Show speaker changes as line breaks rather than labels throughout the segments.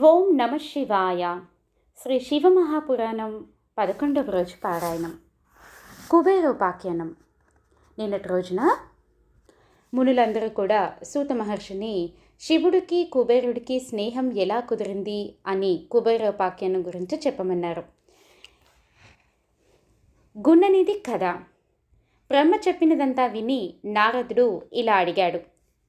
ఓం నమ శివాయ. శ్రీ శివమహాపురాణం పదకొండవ రోజు పారాయణం. కుబేరోపాఖ్యానం నిన్నటి రోజున మునులందరూ కూడా సూత మహర్షిని శివుడికి కుబేరుడికి స్నేహం ఎలా కుదిరింది అని కుబేరోపాఖ్యానం గురించి చెప్పమన్నారు. గుణనిధి కథ. బ్రహ్మ చెప్పినదంతా విని నారదుడు ఇలా అడిగాడు.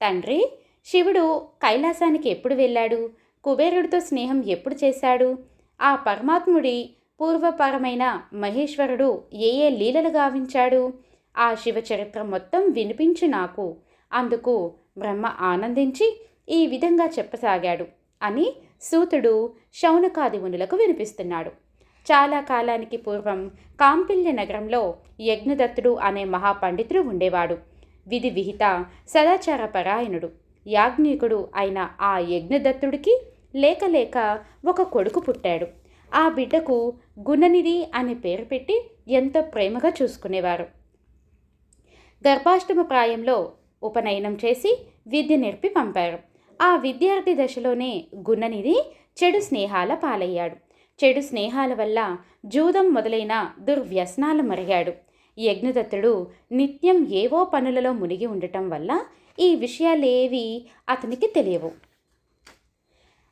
తండ్రి శివుడు కైలాసానికి ఎప్పుడు వెళ్ళాడు? కుబేరుడితో స్నేహం ఎప్పుడు చేశాడు? ఆ పరమాత్ముడి పూర్వపరమైన మహేశ్వరుడు ఏ ఏ లీలలు గావించాడు? ఆ శివచరిత్ర మొత్తం వినిపించు నాకు. అందుకు బ్రహ్మ ఆనందించి ఈ విధంగా చెప్పసాగాడు అని సూతుడు శౌనకాది మునులకు వినిపిస్తున్నాడు. చాలా కాలానికి పూర్వం కాంపిల్య నగరంలో యజ్ఞదత్తుడు అనే మహాపండితుడు ఉండేవాడు. విధి విహిత సదాచార పరాయణుడు యాజ్ఞికుడు అయిన ఆ యజ్ఞదత్తుడికి లేక లేక ఒక కొడుకు పుట్టాడు. ఆ బిడ్డకు గుణనిధి అనే పేరు పెట్టి ఎంతో ప్రేమగా చూసుకునేవారు. గర్భాష్టమ ప్రాయంలో ఉపనయనం చేసి విద్య నేర్పి పంపారు. ఆ విద్యార్థి దశలోనే గుణనిధి చెడు స్నేహాల పాలయ్యాడు. చెడు స్నేహాల వల్ల జూదం మొదలైన దుర్వ్యసనాలు మరిగాడు. యజ్ఞదత్తుడు నిత్యం ఏవో పనులలో మునిగి ఉండటం వల్ల ఈ విషయాలేవి అతనికి తెలియవు.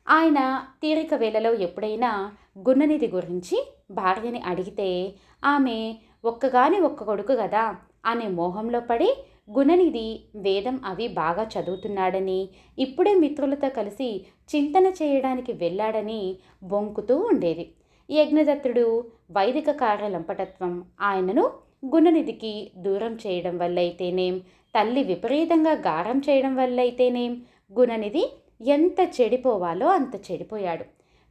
ఆయన తీరిక వేళలో ఎప్పుడైనా గుణనిధి గురించి భార్యని అడిగితే ఆమె ఒక్కగాని ఒక్క కొడుకు కదా అనే మోహంలో పడి గుణనిధి వేదం అవి బాగా చదువుతున్నాడని ఇప్పుడే మిత్రులతో కలిసి చింతన చేయడానికి వెళ్ళాడని బొంకుతూ ఉండేది. యజ్ఞదత్తుడు వైదిక కార్యలంపటత్వం ఆయనను గుణనిధికి దూరం చేయడం వల్ల అయితేనేం తల్లి విపరీతంగా గారం చేయడం వల్ల అయితేనేం గుణనిధి ఎంత చెడిపోవాలో అంత చెడిపోయాడు.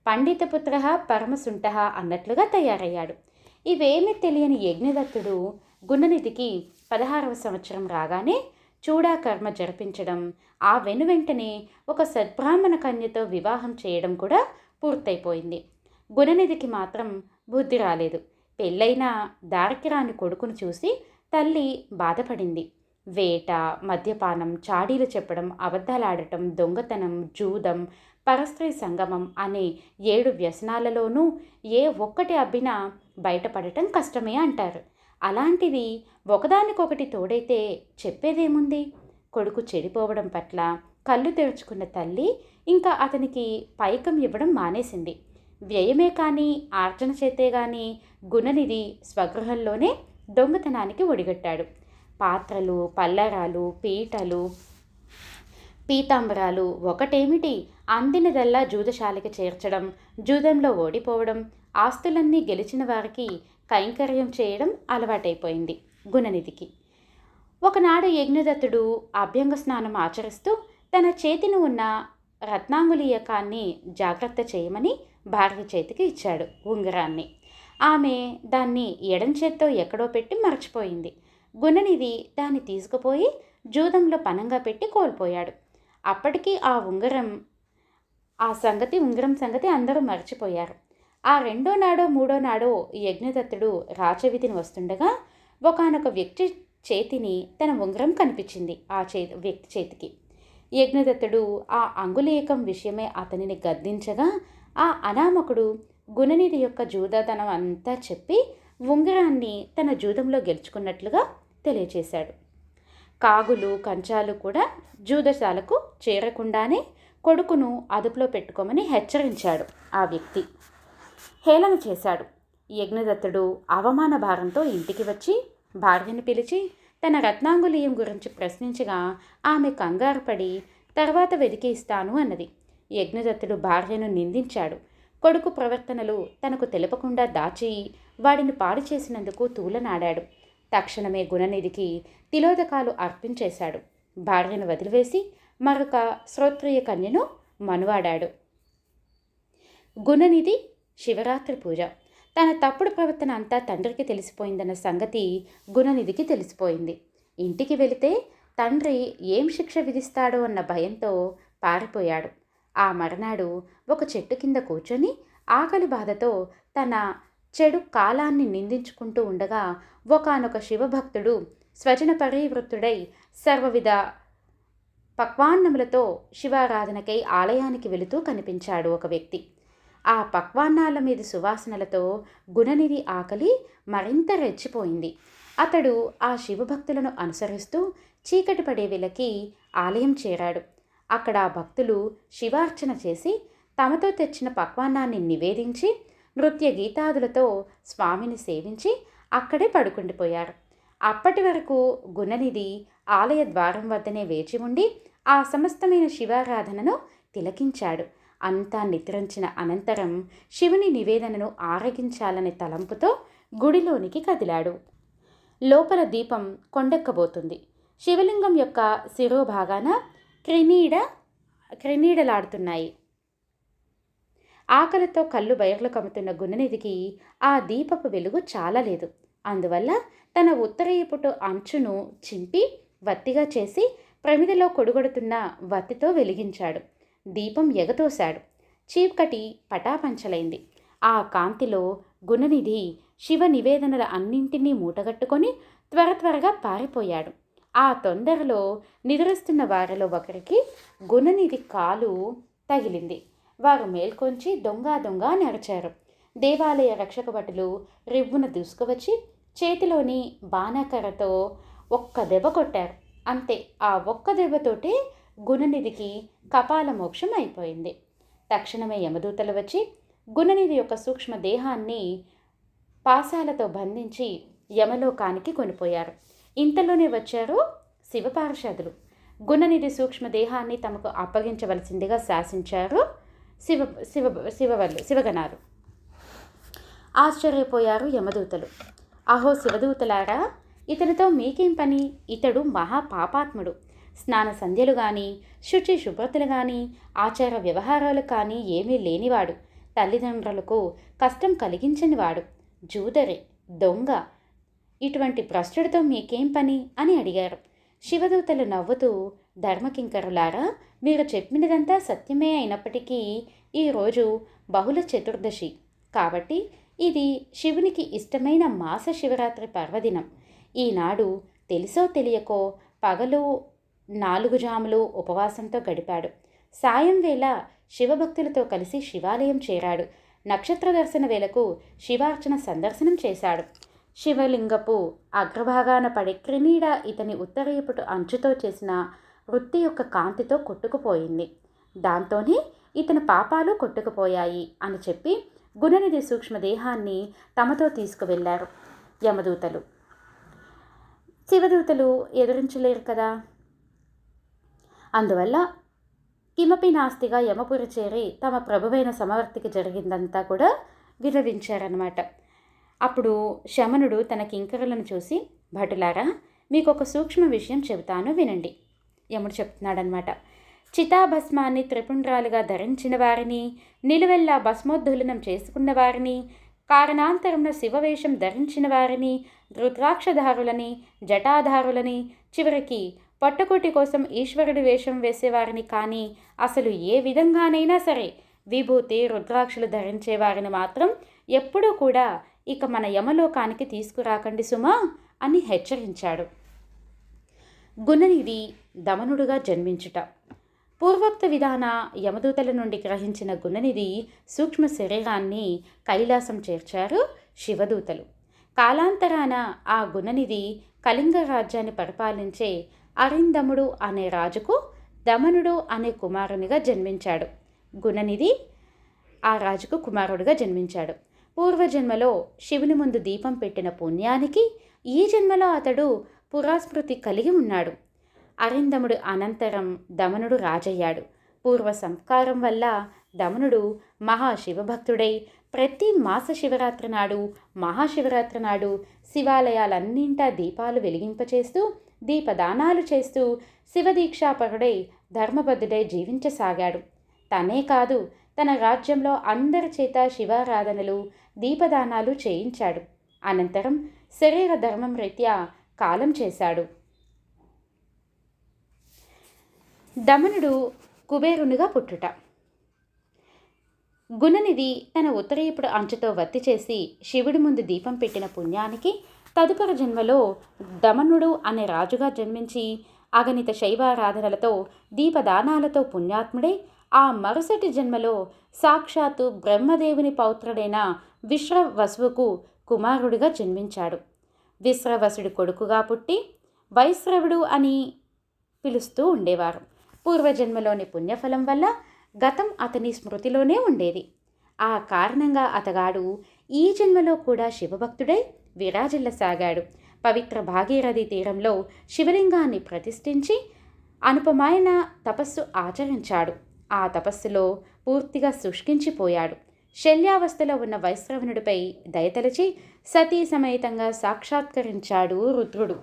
పండితపుత్ర పరమసుంట అన్నట్లుగా తయారయ్యాడు. ఇవేమీ తెలియని యజ్ఞదత్తుడు గుణనిధికి పదహారవ సంవత్సరం రాగానే చూడా కర్మ జరిపించడం ఆ వెనువెంటనే ఒక సద్బ్రాహ్మణ కన్యతో వివాహం చేయడం కూడా పూర్తయిపోయింది. గుణనిధికి మాత్రం బుద్ధి రాలేదు. పెళ్ళైన దారికి రాని కొడుకును చూసి తల్లి బాధపడింది. వేట మద్యపానం చాడీలు చెప్పడం అబద్ధాలాడటం దొంగతనం జూదం పరస్త్రీ సంగమం అనే ఏడు వ్యసనాలలోనూ ఏ ఒక్కటి అబ్బినా బయటపడటం కష్టమే అంటారు. అలాంటిది ఒకదానికొకటి తోడైతే చెప్పేదేముంది? కొడుకు చెడిపోవడం పట్ల కళ్ళు తెరుచుకున్న తల్లి ఇంకా అతనికి పైకం ఇవ్వడం మానేసింది. వ్యయమే కానీ ఆర్జన చేతే కానీ గుణనిధి స్వగృహంలోనే దొంగతనానికి ఒడిగట్టాడు. పాత్రలు పల్లరాలు పీటలు పీతాంబరాలు ఒకటేమిటి? అందినదల్లా జూదశాలకి చేర్చడం జూదంలో ఓడిపోవడం ఆస్తులన్నీ గెలిచిన వారికి కైంకర్యం చేయడం అలవాటైపోయింది గుణనిధికి. ఒకనాడు యజ్ఞదత్తుడు అభ్యంగ స్నానం ఆచరిస్తూ తన చేతిని ఉన్న రత్నాంగులీయకాన్ని జాగ్రత్త చేయమని భార్య చేతికి ఇచ్చాడు ఉంగరాన్ని. ఆమె దాన్ని ఎడం చేత్తో ఎక్కడో పెట్టి మర్చిపోయింది. గుణనిధి దాన్ని తీసుకుపోయి జూదంలో పనంగా పెట్టి కోల్పోయాడు. అప్పటికి ఆ ఉంగరం ఆ సంగతి ఉంగరం సంగతి అందరూ మర్చిపోయారు. ఆ రెండో నాడో మూడో నాడో యజ్ఞదత్తుడు రాచవిధిని వస్తుండగా ఒకనొక వ్యక్తి చేతిని తన ఉంగరం కనిపించింది ఆ చే వ్యక్తి చేతికి. యజ్ఞదత్తుడు ఆ అంగులేకం విషయమే అతనిని గద్దించగా ఆ అనామకుడు గుణనిధి యొక్క జూదాతనం అంతా చెప్పి ఉంగరాన్ని తన జూదంలో గెలుచుకున్నట్లుగా తెలియచేశాడు. కాగులు కంచాలు కూడా జూదశాలకు చేరకుండానే కొడుకును అదుపులో పెట్టుకోమని హెచ్చరించాడు ఆ వ్యక్తి. హేళన చేశాడు. యజ్ఞదత్తుడు అవమాన భారంతో ఇంటికి వచ్చి భార్యను పిలిచి తన రత్నాంగులీయం గురించి ప్రశ్నించగా ఆమె కంగారు పడి తర్వాత వెతికి ఇస్తాను అన్నది. యజ్ఞదత్తుడు భార్యను నిందించాడు. కొడుకు ప్రవర్తనలు తనకు తెలపకుండా దాచి వాడిని పాడు చేసినందుకు తూలనాడాడు. తక్షణమే గుణనిధికి తిలోదకాలు అర్పించేశాడు. భార్యను వదిలివేసి మరొక శ్రోత్రియ కన్యను మనువాడాడు. గుణనిధి శివరాత్రి పూజ. తన తప్పుడు ప్రవర్తన అంతా తండ్రికి తెలిసిపోయిందన్న సంగతి గుణనిధికి తెలిసిపోయింది. ఇంటికి వెళితే తండ్రి ఏం శిక్ష విధిస్తాడో అన్న భయంతో పారిపోయాడు. ఆ మర్నాడు ఒక చెట్టు కింద కూర్చొని ఆకలి బాధతో తన చెడు కాలాన్ని నిందించుకుంటూ ఉండగా ఒకనొక శివభక్తుడు స్వజన పరివృత్తుడై సర్వవిధ పక్వాన్నములతో శివారాధనకై ఆలయానికి వెళుతూ కనిపించాడు ఒక వ్యక్తి. ఆ పక్వాన్నాల మీద సువాసనలతో గుణనిధి ఆకలి మరింత రెచ్చిపోయింది. అతడు ఆ శివభక్తులను అనుసరిస్తూ చీకటి పడే వేళకి ఆలయం చేరాడు. అక్కడ ఆ భక్తులు శివార్చన చేసి తమతో తెచ్చిన పక్వాన్నాన్ని నివేదించి నృత్య గీతాదులతో స్వామిని సేవించి అక్కడే పడుకుండిపోయారు అప్పటి వరకు గుణనిధి ఆలయ ద్వారం వద్దనే వేచి ఉండి ఆ సమస్తమైన శివారాధనను తిలకించాడు. అంతా నిద్రించిన అనంతరం శివుని నివేదనను ఆరగించాలనే తలంపుతో గుడిలోనికి కదిలాడు. లోపల దీపం కొండెక్కబోతుంది. శివలింగం యొక్క శిరోభాగాన క్రినీడ క్రినీడలాడుతున్నాయి ఆకలితో కళ్ళు బయర్లు కమ్ముతున్న గుణనిధికి ఆ దీపపు వెలుగు చాలలేదు. అందువల్ల తన ఉత్తరీయపుటు అంచును చింపి వత్తిగా చేసి ప్రమిదలో కొడుగొడుతున్న వత్తితో వెలిగించాడు. దీపం ఎగతోశాడు. చీకటి పటాపంచలైంది. ఆ కాంతిలో గుణనిధి శివ నివేదనల అన్నింటినీ మూటగట్టుకొని త్వర త్వరగా పారిపోయాడు. ఆ తొందరలో నిద్రిస్తున్న వారిలో ఒకరికి గుణనిధి కాలు తగిలింది. వారు మేల్కొంచి దొంగ దొంగ నడిచారు. దేవాలయ రక్షక భటులు రివ్వున దూసుకువచ్చి చేతిలోని బాణాకర్రతో ఒక్క దెబ్బ కొట్టారు. అంతే ఆ ఒక్క దెబ్బతోటే గుణనిధికి కపాల మోక్షం అయిపోయింది. తక్షణమే యమదూతలు వచ్చి గుణనిధి యొక్క సూక్ష్మ దేహాన్ని పాశాలతో బంధించి యమలోకానికి కొనిపోయారు. ఇంతలోనే వచ్చారు శివపార్షదులు. గుణనిధి సూక్ష్మ దేహాన్ని తమకు అప్పగించవలసిందిగా శాసించారు శివ శివ శివవల్లు శివగణాలు. ఆశ్చర్యపోయారు యమదూతలు. అహో శివదూతలారా ఇతనితో మీకేం పని? ఇతడు మహాపాపాత్ముడు. స్నాన సంధ్యలు కానీ శుచి శుభ్రతలు కానీ ఆచార వ్యవహారాలు కానీ ఏమీ లేనివాడు. తల్లిదండ్రులకు కష్టం కలిగించనివాడు జూదరే దొంగ. ఇటువంటి భ్రష్టుడితో మీకేం పని? అని అడిగారు. శివదూతలు నవ్వుతూ ధర్మకింకరులారా మీరు చెప్పినదంతా సత్యమే అయినప్పటికీ ఈరోజు బహుళ చతుర్దశి. కాబట్టి ఇది శివునికి ఇష్టమైన మాస శివరాత్రి పర్వదినం. ఈనాడు తెలుసో తెలియకో పగలు నాలుగు జాములు ఉపవాసంతో గడిపాడు. సాయం వేళ శివభక్తులతో కలిసి శివాలయం చేరాడు. నక్షత్ర దర్శన వేళకు శివార్చన సందర్శనం చేశాడు. శివలింగపు అగ్రభాగాన పడే క్రిమీడ ఇతని ఉత్తరీయపుటు అంచుతో చేసిన వృత్తి యొక్క కాంతితో కొట్టుకుపోయింది. దాంతోనే ఇతని పాపాలు కొట్టుకుపోయాయి అని చెప్పి గుణనిధి సూక్ష్మదేహాన్ని తమతో తీసుకువెళ్ళారు యమదూతలు. శివదూతలు ఎదురించలేరు కదా. అందువల్ల కిమపి నాస్తిగా యమపురి చేరి తమ ప్రభువైన సమవర్తికి జరిగిందంతా కూడా విరవించారనమాట అప్పుడు శమనుడు తన కింకరులను చూసి భటులారా మీకు ఒక సూక్ష్మ విషయం చెబుతాను వినండి. యముడు చెప్తున్నాడనమాట. చితాభస్మాన్ని త్రిపుండ్రాలుగా ధరించిన వారిని నిలువెల్లా భస్మోద్ధులనం చేసుకున్న వారిని కారణాంతరమున శివవేషం ధరించిన వారిని రుద్రాక్షధారులని జటాధారులని చివరికి పట్టుకుటి కోసం ఈశ్వరుడి వేషం వేసేవారిని కానీ అసలు ఏ విధంగానైనా సరే విభూతి రుద్రాక్షలు ధరించేవారిని మాత్రం ఎప్పుడూ కూడా ఇక మన యమలోకానికి తీసుకురాకండి సుమా అని హెచ్చరించాడు. గుణనిధి దమనుడుగా జన్మించుట. పూర్వోక్త విధాన యమదూతల నుండి గ్రహించిన గుణనిధి సూక్ష్మ శరీరాన్ని కైలాసం చేర్చారు శివదూతలు. కాలాంతరాన ఆ గుణనిధి కళింగ రాజ్యాన్ని పరిపాలించే అరిందముడు అనే రాజుకు దమనుడు అనే కుమారునిగా జన్మించాడు. గుణనిధి ఆ రాజుకు కుమారుడిగా జన్మించాడు. పూర్వజన్మలో శివుని ముందు దీపం పెట్టిన పుణ్యానికి ఈ జన్మలో అతడు పురాస్మృతి కలిగి ఉన్నాడు. అరిందముడు అనంతరం దమనుడు రాజయ్యాడు. పూర్వ సంస్కారం వల్ల దమనుడు మహాశివభక్తుడై ప్రతి మాస శివరాత్రి నాడు మహాశివరాత్రి నాడు శివాలయాలన్నింటా దీపాలు వెలిగింపచేస్తూ దీపదానాలు చేస్తూ శివదీక్షాపరుడై ధర్మబద్ధుడై జీవించసాగాడు. తనే కాదు తన రాజ్యంలో అందరి చేత శివారాధనలు దీపదానాలు చేయించాడు. అనంతరం శరీర ధర్మం రీత్యా కాలం చేశాడు. దమనుడు కుబేరునిగా పుట్టుట. గుణనిధి తన ఉత్తరీయపుడు అంచుతో వత్తి చేసి శివుడి ముందు దీపం పెట్టిన పుణ్యానికి తదుపరి జన్మలో దమనుడు అనే రాజుగా జన్మించి అగణిత శైవారాధనలతో దీపదానాలతో పుణ్యాత్ముడై ఆ మరుసటి జన్మలో సాక్షాత్తు బ్రహ్మదేవుని పౌత్రుడైన విశ్రవసువుకు కుమారుడిగా జన్మించాడు. విశ్రవసుడి కొడుకుగా పుట్టి వైశ్రవుడు అని పిలుస్తూ ఉండేవారు. పూర్వజన్మలోని పుణ్యఫలం వల్ల గతం అతని స్మృతిలోనే ఉండేది. ఆ కారణంగా అతగాడు ఈ జన్మలో కూడా శివభక్తుడై విరాజిల్లసాగాడు. పవిత్ర భాగీరథి తీరంలో శివలింగాన్ని ప్రతిష్ఠించి అనుపమైన తపస్సు ఆచరించాడు. ఆ తపస్సులో పూర్తిగా శుష్కించిపోయాడు. శల్యావస్థలో ఉన్న వైశ్రవణుడిపై దయతలచి సతీ సమేతంగా సాక్షాత్కరించాడు రుద్రుడు.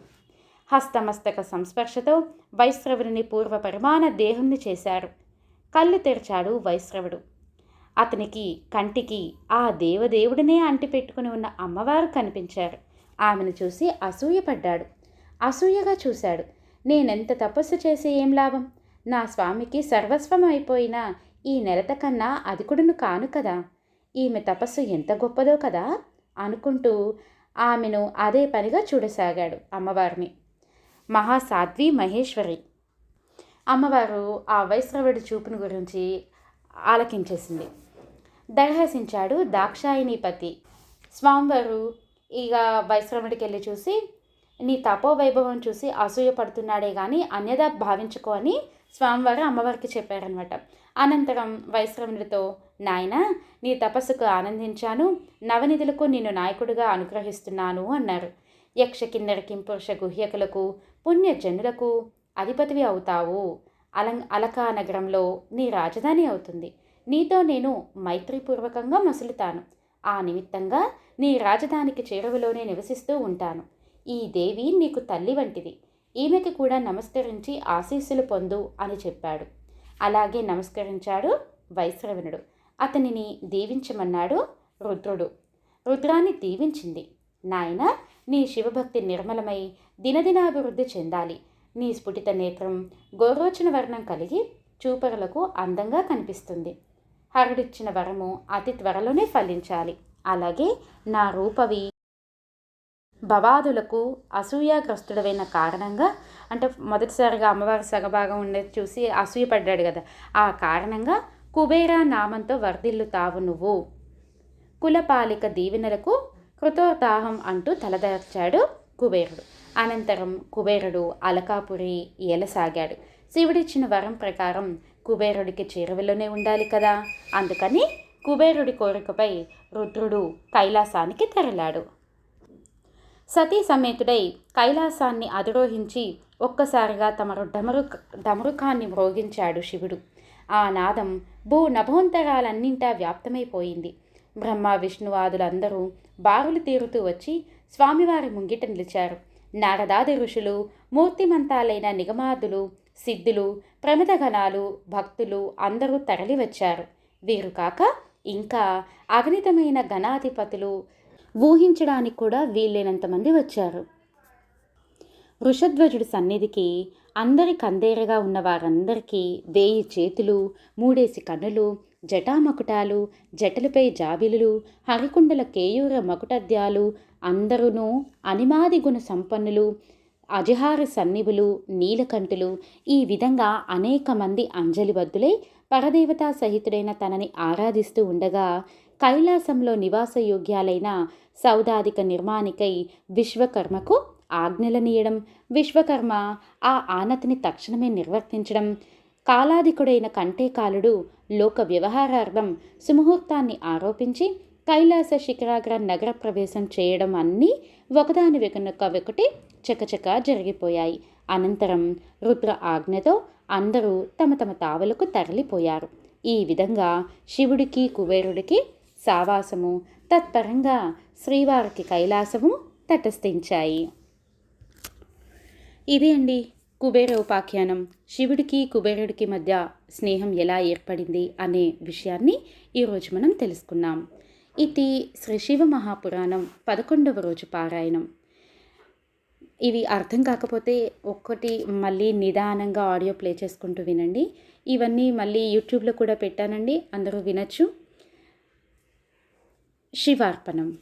హస్తమస్తక సంస్పర్శతో వైశ్రవుడిని పూర్వ పరిమాణ దేహంని చేశారు. కళ్ళు తెరిచాడు వైశ్రవుడు అతనికి కంటికి ఆ దేవదేవుడినే అంటిపెట్టుకుని ఉన్న అమ్మవారు కనిపించారు. ఆమెను చూసి అసూయపడ్డాడు. అసూయగా చూశాడు. నేనెంత తపస్సు చేసి ఏం లాభం? నా స్వామికి సర్వస్వం అయిపోయిన ఈ నెలత కన్నా అధికుడును కాను కదా? ఈమె తపస్సు ఎంత గొప్పదో కదా అనుకుంటూ ఆమెను అదే పనిగా చూడసాగాడు అమ్మవారిని. మహాసాధ్వి మహేశ్వరి. అమ్మవారు ఆ వైశ్రవుడి చూపును గురించి ఆలకించేసింది. దరహసించాడు దాక్షాయినిపతి స్వామివారు ఇక వైశ్రవుడికి వెళ్ళి చూసి నీ తపోవైభవం చూసి అసూయ పడుతున్నాడే కానీ అన్యదా భావించుకో అని స్వామివారు అమ్మవారికి చెప్పారనమాట అనంతరం వైశ్రవుడితో నాయన నీ తపస్సుకు ఆనందించాను. నవనిధులకు నిన్ను నాయకుడిగా అనుగ్రహిస్తున్నాను అన్నారు. యక్ష కిన్నెర పురుష గుహ్యకులకు పుణ్యజనులకు అధిపతివి అవుతావు. అలం అలకా నగరంలో నీ రాజధాని అవుతుంది. నీతో నేను మైత్రిపూర్వకంగా మసులుతాను. ఆ నిమిత్తంగా నీ రాజధానికి చేరువలోనే నివసిస్తూ ఉంటాను. ఈ దేవి నీకు తల్లి వంటిది. ఈమెకి కూడా నమస్కరించి ఆశీస్సులు పొందు అని చెప్పాడు. అలాగే నమస్కరించాడు వైశ్రవణుడు. అతనిని దీవించమన్నాడు రుద్రుడు. రుద్రాన్ని దీవించింది. నాయన నీ శివభక్తి నిర్మలమై దినదినాభివృద్ధి చెందాలి. నీ స్ఫుటిత నేత్రం గోరోచన వర్ణం కలిగి చూపరులకు అందంగా కనిపిస్తుంది. హరుడిచ్చిన వరము అతి త్వరలోనే ఫలించాలి. అలాగే నా రూపవి భవాదులకు అసూయాగ్రస్తుడమైన కారణంగా అంటే మొదటిసారిగా అమ్మవారి సగభాగం ఉండేది చూసి అసూయపడ్డాడు కదా ఆ కారణంగా కుబేరా నామంతో వర్ధిల్లుతావు నువ్వు. కులపాలిక దీవెనలకు కృతోత్సాహం అంటూ తలదార్చాడు కుబేరుడు. అనంతరం కుబేరుడు అలకాపురి ఏలసాగాడు. శివుడిచ్చిన వరం ప్రకారం కుబేరుడికి చేరువలోనే ఉండాలి కదా. అందుకని కుబేరుడి కోరికపై రుద్రుడు కైలాసానికి తెరలాడు. సతీ సమేతుడై కైలాసాన్ని అధిరోహించి ఒక్కసారిగా తమ డమరు డమరుకాన్ని మ్రోగించాడు శివుడు. ఆ నాదం భూ నభోంతరాలన్నింటా వ్యాప్తమైపోయింది. బ్రహ్మ విష్ణువాదులందరూ బారులు తీరుతూ వచ్చి స్వామివారి ముంగిట నిలిచారు. నారదాది ఋషులు మూర్తిమంతాలైన నిగమాదులు సిద్ధులు ప్రమిదగణాలు భక్తులు అందరూ తరలివచ్చారు. వీరు కాక ఇంకా అగణితమైన గణాధిపతులు ఊహించడానికి కూడా వీలైనంతమంది వచ్చారు. వృషధ్వజుడి సన్నిధికి అందరి కందేరగా ఉన్న వారందరికీ వేయి చేతులు మూడేసి కన్నులు జటామకుటాలు జటలపై జాబిలులు హరికుండల కేయూర మకుటద్యాలు అందరూ అనిమాది గుణ సంపన్నులు అజహార సన్నిభులు నీలకంఠులు ఈ విధంగా అనేక మంది అంజలిబద్దులై పరదేవతా సహితుడైన తనని ఆరాధిస్తూ ఉండగా కైలాసంలో నివాసయోగ్యాలైన సౌదాదిక నిర్మాణికై విశ్వకర్మకు ఆజ్ఞలనీయడం విశ్వకర్మ ఆ ఆనతిని తక్షణమే నిర్వర్తించడం. కాలాధికుడైన కంటేకాలుడు లోక వ్యవహారార్థం సుముహూర్తాన్ని ఆరోపించి కైలాస శిఖరాగ్ర నగర ప్రవేశం చేయడం అన్నీ ఒకదాని వెనుక ఒకటి చకచక జరిగిపోయాయి. అనంతరం రుద్ర ఆజ్ఞతో అందరూ తమ తమ తావలకు తరలిపోయారు. ఈ విధంగా శివుడికి కుబేరుడికి సావాసము తత్పరంగా శ్రీవారికి కైలాసము తటస్థించాయి. ఇదే అండి కుబేర ఉపాఖ్యానం. శివుడికి కుబేరుడికి మధ్య స్నేహం ఎలా ఏర్పడింది అనే విషయాన్ని ఈరోజు మనం తెలుసుకున్నాం. ఇది శ్రీ శివ మహాపురాణం పదకొండవ రోజు పారాయణం. ఇవి అర్థం కాకపోతే ఒక్కటి మళ్ళీ నిదానంగా ఆడియో ప్లే చేసుకుంటూ వినండి. ఇవన్నీ మళ్ళీ యూట్యూబ్లో కూడా పెట్టానండి. అందరూ వినొచ్చు. శివార్పణం.